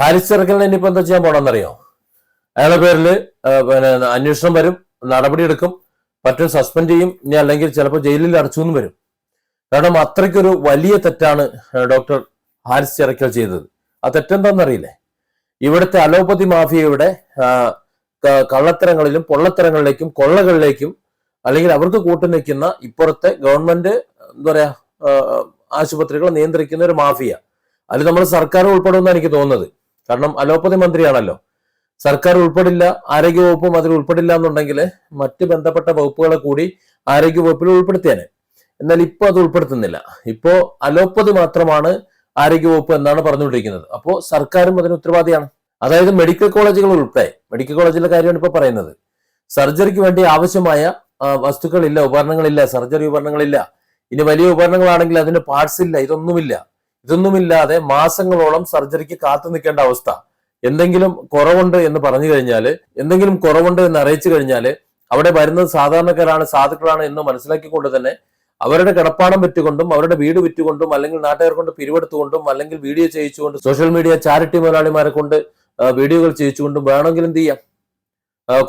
ഹാരിസ് ചെറുക്കലിന് ഇനിയിപ്പോ എന്താ ചെയ്യാൻ പോണെന്നറിയോ അയാളുടെ പേരിൽ പിന്നെ അന്വേഷണം വരും നടപടിയെടുക്കും പറ്റും സസ്പെൻഡ് ചെയ്യും ഇനി അല്ലെങ്കിൽ ചിലപ്പോൾ ജയിലിൽ അടച്ചു എന്ന് വരും. കാരണം അത്രയ്ക്കൊരു വലിയ തെറ്റാണ് ഡോക്ടർ ഹാരിസ് ചിറക്കൽ ചെയ്തത്. ആ തെറ്റെന്താണെന്നറിയില്ലേ ഇവിടുത്തെ അലോപ്പതി മാഫിയയുടെ കള്ളത്തരങ്ങളിലും പൊള്ളത്തരങ്ങളിലേക്കും കൊള്ളകളിലേക്കും അല്ലെങ്കിൽ അവർക്ക് കൂട്ടുനിൽക്കുന്ന ഇപ്പുറത്തെ ഗവൺമെന്റ് എന്താ പറയാ ആശുപത്രികളെ നിയന്ത്രിക്കുന്ന ഒരു മാഫിയ. അതിൽ നമ്മൾ സർക്കാർ ഉൾപ്പെടുമെന്നാണ് എനിക്ക് തോന്നുന്നത്. കാരണം അലോപ്പതി മന്ത്രിയാണല്ലോ. സർക്കാർ ഉൾപ്പെടില്ല ആരോഗ്യവകുപ്പും അതിൽ ഉൾപ്പെടില്ല എന്നുണ്ടെങ്കിൽ മറ്റ് ബന്ധപ്പെട്ട വകുപ്പുകളെ കൂടി ആരോഗ്യവകുപ്പിൽ ഉൾപ്പെടുത്തിയാണ് എന്നാൽ ഇപ്പോൾ അത് ഉൾപ്പെടുത്തുന്നില്ല. ഇപ്പോൾ അലോപ്പതി മാത്രമാണ് ആരോഗ്യവകുപ്പ് എന്നാണ് പറഞ്ഞുകൊണ്ടിരിക്കുന്നത്. അപ്പോൾ സർക്കാരും അതിന് ഉത്തരവാദിയാണ്. അതായത് മെഡിക്കൽ കോളേജുകൾ ഉൾപ്പെടെ മെഡിക്കൽ കോളേജിലെ കാര്യമാണ് ഇപ്പോൾ പറയുന്നത്. സർജറിക്ക് വേണ്ടി ആവശ്യമായ വസ്തുക്കളില്ല ഉപകരണങ്ങളില്ല സർജറി ഉപകരണങ്ങളില്ല. ഇനി വലിയ ഉപകരണങ്ങളാണെങ്കിൽ അതിന് പാർട്സ് ഇല്ല ഇതൊന്നുമില്ല. ഇതൊന്നുമില്ലാതെ മാസങ്ങളോളം സർജറിക്ക് കാത്തു നിൽക്കേണ്ട അവസ്ഥ. എന്തെങ്കിലും കുറവുണ്ട് എന്ന് പറഞ്ഞു കഴിഞ്ഞാൽ എന്തെങ്കിലും കുറവുണ്ട് എന്ന് അറിയിച്ചു കഴിഞ്ഞാൽ അവിടെ വരുന്നത് സാധാരണക്കാരാണ് സാധുക്കളാണ് എന്ന് മനസ്സിലാക്കിക്കൊണ്ട് തന്നെ അവരുടെ കിടപ്പാടം വിറ്റുകൊണ്ടും അവരുടെ വീട് വിറ്റുകൊണ്ടും അല്ലെങ്കിൽ നാട്ടുകാർ കൊണ്ട് പിരിവെടുത്തുകൊണ്ടും അല്ലെങ്കിൽ വീഡിയോ ചെയ്യിച്ചുകൊണ്ടും സോഷ്യൽ മീഡിയ ചാരിറ്റി മുതലാളിമാരെ കൊണ്ട് വീഡിയോകൾ ചെയ്യിച്ചുകൊണ്ടും വേണമെങ്കിൽ എന്ത് ചെയ്യാം?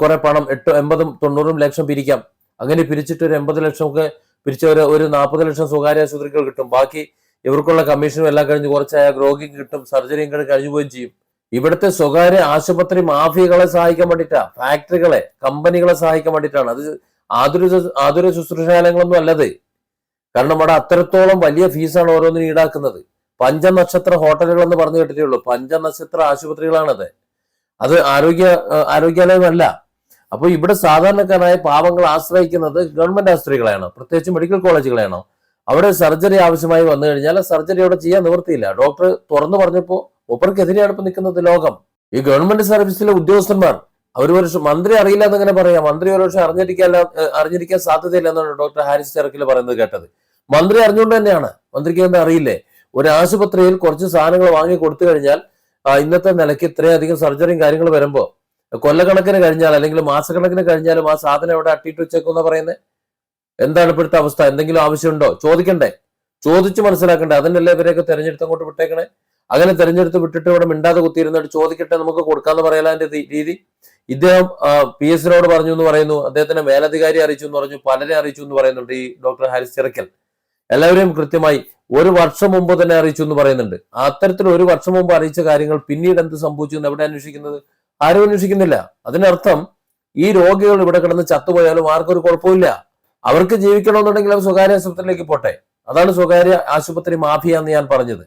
കുറെ പണം എട്ട് എൺപതും തൊണ്ണൂറും ലക്ഷം പിരിക്കാം. അങ്ങനെ പിരിച്ചിട്ട് ഒരു എൺപത് ലക്ഷം ഒക്കെ പിരിച്ച ഒരു നാൽപ്പത് ലക്ഷം സ്വകാര്യ ആശുപത്രികൾ കിട്ടും. ബാക്കി ഇവർക്കുള്ള കമ്മീഷനും എല്ലാം കഴിഞ്ഞ് കുറച്ചായ രോഗിക്ക് കിട്ടും സർജറിയും കഴിഞ്ഞു പോവുകയും ചെയ്യും. ഇവിടുത്തെ സ്വകാര്യ ആശുപത്രി മാഫിയകളെ സഹായിക്കാൻ വേണ്ടിയിട്ടാ ഫാക്ടറികളെ കമ്പനികളെ സഹായിക്കാൻ വേണ്ടിയിട്ടാണ്. അത് ആതുര ആതുര ശുശ്രൂഷാലയങ്ങളൊന്നും അല്ലത്. കാരണം അവിടെ അത്രത്തോളം വലിയ ഫീസാണ് ഓരോന്നിനും ഈടാക്കുന്നത്. പഞ്ചനക്ഷത്ര ഹോട്ടലുകൾ എന്ന് പറഞ്ഞു കേട്ടിട്ടേ ഉള്ളൂ. പഞ്ചനക്ഷത്ര ആശുപത്രികളാണത്. അത് ആരോഗ്യ ആരോഗ്യാലയമല്ല. അപ്പോൾ ഇവിടെ സാധാരണക്കാരായ പാവങ്ങൾ ആശ്രയിക്കുന്നത് ഗവൺമെന്റ് ആശുപത്രികളെയാണ്. പ്രത്യേകിച്ച് മെഡിക്കൽ കോളേജുകളെയാണ്. അവിടെ സർജറി ആവശ്യമായി വന്നു കഴിഞ്ഞാൽ സർജറി അവിടെ ചെയ്യാൻ നിവൃത്തിയില്ല. ഡോക്ടർ തുറന്നു പറഞ്ഞപ്പോൾ ഒപ്പർക്കെതിരെയാണ് ഇപ്പൊ നിൽക്കുന്നത് ലോകം. ഈ ഗവൺമെന്റ് സർവീസിലെ ഉദ്യോഗസ്ഥന്മാർ അവർ ഒരു മന്ത്രി അറിയില്ല എന്നങ്ങനെ പറയാം. മന്ത്രി ഒരു പക്ഷെ അറിഞ്ഞിരിക്കാൻ അറിഞ്ഞിരിക്കാൻ സാധ്യതയില്ല എന്നാണ് ഡോക്ടർ ഹാരിസ് ചെറക്കിൽ പറയുന്നത് കേട്ടത്. മന്ത്രി അറിഞ്ഞുകൊണ്ട് തന്നെയാണ്. മന്ത്രിക്ക് എന്താ അറിയില്ലേ? ഒരു ആശുപത്രിയിൽ കുറച്ച് സാധനങ്ങൾ വാങ്ങി കൊടുത്തു കഴിഞ്ഞാൽ ഇന്നത്തെ നിലയ്ക്ക് ഇത്രയധികം സർജറിയും കാര്യങ്ങൾ വരുമ്പോൾ കൊല്ലക്കണക്കിന് കഴിഞ്ഞാൽ അല്ലെങ്കിൽ മാസക്കണക്കിന് കഴിഞ്ഞാലും ആ സാധനം എവിടെ അട്ടിയിട്ട് വെച്ചേക്കുന്ന പറയുന്നത് എന്താണ് ഇപ്പോഴത്തെ അവസ്ഥ? എന്തെങ്കിലും ആവശ്യമുണ്ടോ? ചോദിക്കണ്ടേ. ചോദിച്ച് മനസ്സിലാക്കണ്ടേ. അതിനല്ലേ ഇവരെയൊക്കെ തെരഞ്ഞെടുത്ത് അങ്ങോട്ട് വിട്ടേക്കണേ? അങ്ങനെ തെരഞ്ഞെടുത്ത് വിട്ടിട്ട് ഇവിടെ മിണ്ടാതെ കുത്തിയിരുന്നിട്ട് ചോദിക്കട്ടെ നമുക്ക് കൊടുക്കാന്ന് പറയലാന്റെ രീതി? ഇദ്ദേഹം പി എസിനോട് പറഞ്ഞു എന്ന് പറയുന്നു. അദ്ദേഹത്തിന്റെ മേലധികാരി അറിയിച്ചു എന്ന് പറഞ്ഞു. പലരെ അറിയിച്ചു എന്ന് പറയുന്നുണ്ട് ഈ ഡോക്ടർ ഹാരിസ് ചിറക്കൽ എല്ലാവരെയും കൃത്യമായി ഒരു വർഷം മുമ്പ് തന്നെ അറിയിച്ചു എന്ന് പറയുന്നുണ്ട്. അത്തരത്തിൽ ഒരു വർഷം മുമ്പ് അറിയിച്ച കാര്യങ്ങൾ പിന്നീട് എന്ത് സംഭവിച്ചു എന്ന് എവിടെ അന്വേഷിക്കുന്നത്? ആരും അന്വേഷിക്കുന്നില്ല. അതിനർത്ഥം ഈ രോഗികൾ ഇവിടെ കിടന്ന് ചത്തുപോയാലും ആർക്കൊരു കുഴപ്പമില്ല അവർക്ക് ജീവിക്കണമെന്നുണ്ടെങ്കിൽ അവർ സ്വകാര്യ ആശുപത്രിയിലേക്ക് പോട്ടെ. അതാണ് സ്വകാര്യ ആശുപത്രി മാഫിയ എന്ന് ഞാൻ പറഞ്ഞത്.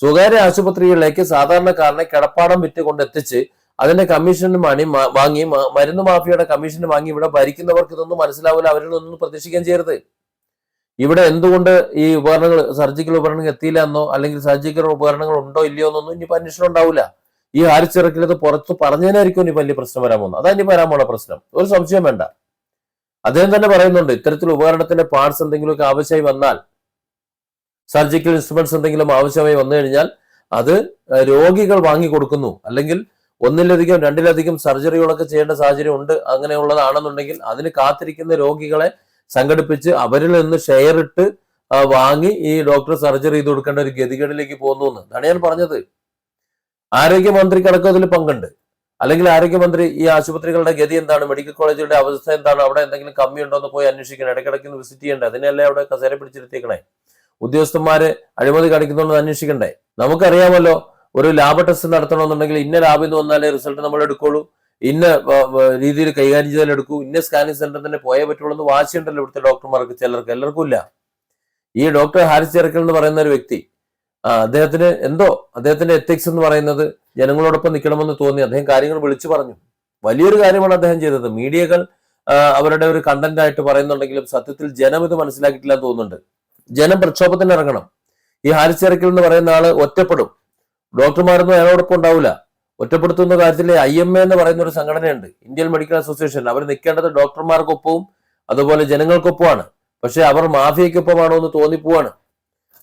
സ്വകാര്യ ആശുപത്രികളിലേക്ക് സാധാരണക്കാരനെ കിടപ്പാടം വിറ്റ് കൊണ്ടെത്തിച്ച് അതിന്റെ കമ്മീഷന് മണി വാങ്ങി മരുന്ന് മാഫിയയുടെ കമ്മീഷന് വാങ്ങി ഇവിടെ ഭരിക്കുന്നവർക്ക് ഇതൊന്നും മനസ്സിലാവില്ല അവരിതൊന്നും പ്രതീക്ഷിക്കാൻ ചെയ്യരുത്. ഇവിടെ എന്തുകൊണ്ട് ഈ ഉപകരണങ്ങൾ സർജിക്കൽ ഉപകരണങ്ങൾ എത്തിയില്ല എന്നോ അല്ലെങ്കിൽ സർജിക്കൽ ഉപകരണങ്ങൾ ഉണ്ടോ ഇല്ലയോ എന്നൊന്നും ഇനി അന്വേഷണം ഉണ്ടാവില്ല. ഈ ആരിച്ചിറക്കിലത് പുറത്ത് പറഞ്ഞതിനായിരിക്കും ഇനി വലിയ പ്രശ്നം വരാൻ പോകുന്നത്. അതാ ഇനി വരാൻ പോണ പ്രശ്നം. ഒരു സംശയം വേണ്ട. അദ്ദേഹം തന്നെ പറയുന്നുണ്ട് ഇത്തരത്തിൽ ഉപകരണത്തിന്റെ പാർട്സ് എന്തെങ്കിലുമൊക്കെ ആവശ്യമായി വന്നാൽ സർജിക്കൽ ഇൻസ്ട്രുമെന്റ്സ് എന്തെങ്കിലും ആവശ്യമായി വന്നു കഴിഞ്ഞാൽ അത് രോഗികൾ വാങ്ങിക്കൊടുക്കുന്നു അല്ലെങ്കിൽ ഒന്നിലധികം രണ്ടിലധികം സർജറികളൊക്കെ ചെയ്യേണ്ട സാഹചര്യം ഉണ്ട് അങ്ങനെയുള്ളതാണെന്നുണ്ടെങ്കിൽ അതിന് കാത്തിരിക്കുന്ന രോഗികളെ സംഘടിപ്പിച്ച് അവരിൽ നിന്ന് ഷെയർ ഇട്ട് വാങ്ങി ഈ ഡോക്ടർ സർജറി ചെയ്ത് കൊടുക്കേണ്ട ഒരു ഗതികേടിലേക്ക് പോകുന്നു എന്ന്. അതാണ് ഞാൻ പറഞ്ഞത്. ആരോഗ്യമന്ത്രിക്ക് അടക്കം അതിൽ പങ്കുണ്ട്. അല്ലെങ്കിൽ ആരോഗ്യമന്ത്രി ഈ ആശുപത്രികളുടെ ഗതി എന്താണ്? മെഡിക്കൽ കോളേജുകളുടെ അവസ്ഥ എന്താണ്? അവിടെ എന്തെങ്കിലും കമ്മി ഉണ്ടോ എന്ന് പോയി അന്വേഷിക്കണം. ഇടയ്ക്കിടയ്ക്ക് വിസിറ്റ് ചെയ്യണ്ടേ? അതിനല്ലേ അവിടെ കസേര പിടിച്ചിരുത്തിയേക്കണേ? ഉദ്യോഗസ്ഥന്മാര് അഴിമതി കാണിക്കുന്നുണ്ടെന്ന് അന്വേഷിക്കണ്ടേ? നമുക്കറിയാമല്ലോ ഒരു ലാബ് ടെസ്റ്റ് നടത്തണമെന്നുണ്ടെങ്കിൽ ഇന്ന ലാബിൽ നിന്ന് വന്നാലേ റിസൾട്ട് നമ്മൾ എടുക്കുള്ളൂ. ഇന്ന രീതിയിൽ കൈകാര്യം ചെയ്താൽ എടുക്കൂ. ഇന്ന സ്കാനിങ് സെന്ററിൽ തന്നെ പോയേ പറ്റുള്ളൂ എന്ന് വാശിയുണ്ടല്ലോ ഇവിടുത്തെ ഡോക്ടർമാർക്ക്. ചിലർക്ക്. എല്ലാവർക്കും ഇല്ല. ഈ ഡോക്ടർ ഹാരിസ് ചെറുക്കൽ എന്ന് പറയുന്ന ഒരു വ്യക്തി അദ്ദേഹത്തിന് എന്തോ അദ്ദേഹത്തിന്റെ എത്തിക്സ് എന്ന് പറയുന്നത് ജനങ്ങളോടൊപ്പം നിൽക്കണമെന്ന് തോന്നി. അദ്ദേഹം കാര്യങ്ങൾ വിളിച്ചു പറഞ്ഞു. വലിയൊരു കാര്യമാണ് അദ്ദേഹം ചെയ്തത്. മീഡിയകൾ അവരുടെ ഒരു കണ്ടന്റ് ആയിട്ട് പറയുന്നുണ്ടെങ്കിലും സത്യത്തിൽ ജനം ഇത് മനസ്സിലാക്കിയിട്ടില്ല തോന്നുന്നുണ്ട്. ജനം പ്രക്ഷോഭത്തിന് ഇറങ്ങണം. ഈ ഹാരിസ് ചെറുക്കൽ എന്ന് പറയുന്ന ആൾ ഒറ്റപ്പെടും. ഡോക്ടർമാരൊന്നും അയാളോടൊപ്പം ഉണ്ടാവില്ല ഒറ്റപ്പെടുത്തുന്ന കാര്യത്തിൽ ഐ എം എ എന്ന് പറയുന്ന ഒരു സംഘടനയുണ്ട്. ഇന്ത്യൻ മെഡിക്കൽ അസോസിയേഷൻ അവർ നിൽക്കേണ്ടത് ഡോക്ടർമാർക്കൊപ്പവും അതുപോലെ ജനങ്ങൾക്കൊപ്പമാണ് പക്ഷെ അവർ മാഫിയക്കൊപ്പമാണോ എന്ന് തോന്നിപ്പോവാണ്.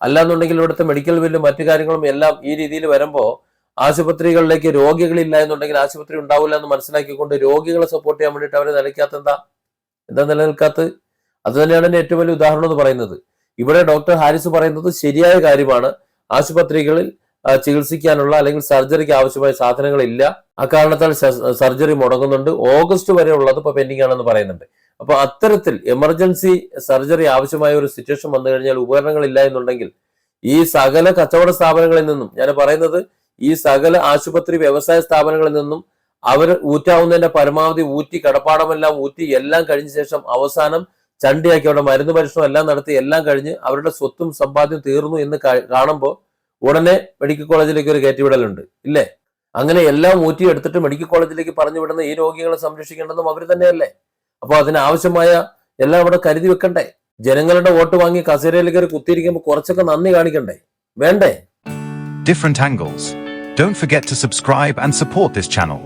അല്ലാന്നുണ്ടെങ്കിൽ ഇവിടുത്തെ മെഡിക്കൽ ബില്ലും മറ്റു കാര്യങ്ങളും എല്ലാം ഈ രീതിയിൽ വരുമ്പോൾ ആശുപത്രികളിലേക്ക് രോഗികളില്ല എന്നുണ്ടെങ്കിൽ ആശുപത്രി ഉണ്ടാവില്ല എന്ന് മനസ്സിലാക്കിക്കൊണ്ട് രോഗികളെ സപ്പോർട്ട് ചെയ്യാൻ വേണ്ടിയിട്ട് അവരെ നിലയ്ക്കാത്ത എന്താ? എന്താ നിലനിൽക്കാത്തത്? അത് തന്നെയാണ് എന്റെ ഏറ്റവും വലിയ ഉദാഹരണം എന്ന് പറയുന്നത്. ഇവിടെ ഡോക്ടർ ഹാരിസ് പറയുന്നത് ശരിയായ കാര്യമാണ്. ആശുപത്രികളിൽ ചികിത്സിക്കാനുള്ള അല്ലെങ്കിൽ സർജറിക്ക് ആവശ്യമായ സാധനങ്ങളില്ല. അക്കാരണത്താൽ കാരണത്താൽ സർജറി മുടങ്ങുന്നുണ്ട്. ഓഗസ്റ്റ് വരെ ഉള്ളത് ഇപ്പൊ പെൻഡിംഗ് ആണെന്ന് പറയുന്നുണ്ട്. അപ്പൊ അത്തരത്തിൽ എമർജൻസി സർജറി ആവശ്യമായ ഒരു സിറ്റുവേഷൻ വന്നു കഴിഞ്ഞാൽ ഉപകരണങ്ങൾ ഇല്ല എന്നുണ്ടെങ്കിൽ ഈ സകല കച്ചവട സ്ഥാപനങ്ങളിൽ നിന്നും ഞാൻ പറയുന്നത് ഈ സകല ആശുപത്രി വ്യവസായ സ്ഥാപനങ്ങളിൽ നിന്നും അവർ ഊറ്റാവുന്നതിന്റെ പരമാവധി ഊറ്റി കടപ്പാടമെല്ലാം ഊറ്റി എല്ലാം കഴിഞ്ഞ ശേഷം അവസാനം ചണ്ടിയാക്കി അവിടെ മരുന്ന് പരീക്ഷണം എല്ലാം നടത്തി എല്ലാം കഴിഞ്ഞ് അവരുടെ സ്വത്തും സമ്പാദ്യം തീർന്നു എന്ന് കാണുമ്പോൾ ഉടനെ മെഡിക്കൽ കോളേജിലേക്ക് ഒരു കയറ്റിവിടലുണ്ട്. ഇല്ലേ? അങ്ങനെ എല്ലാം ഊറ്റി എടുത്തിട്ട് മെഡിക്കൽ കോളേജിലേക്ക് പറഞ്ഞു വിടുന്ന ഈ രോഗികളെ സംരക്ഷിക്കേണ്ടതും അവർ തന്നെയല്ലേ? അപ്പോൾ അതിനാവശ്യമായ എല്ലാം അവിടെ കരുതി വെക്കണ്ടേ? ജനങ്ങളുടെ വോട്ട് വാങ്ങി കസേരയിൽ കയറി കുത്തിയിരിക്കുമ്പോൾ കുറച്ചൊക്കെ നന്ദി കാണിക്കണ്ടേ? വേണ്ടേ? Different angles don't forget to subscribe and support this channel.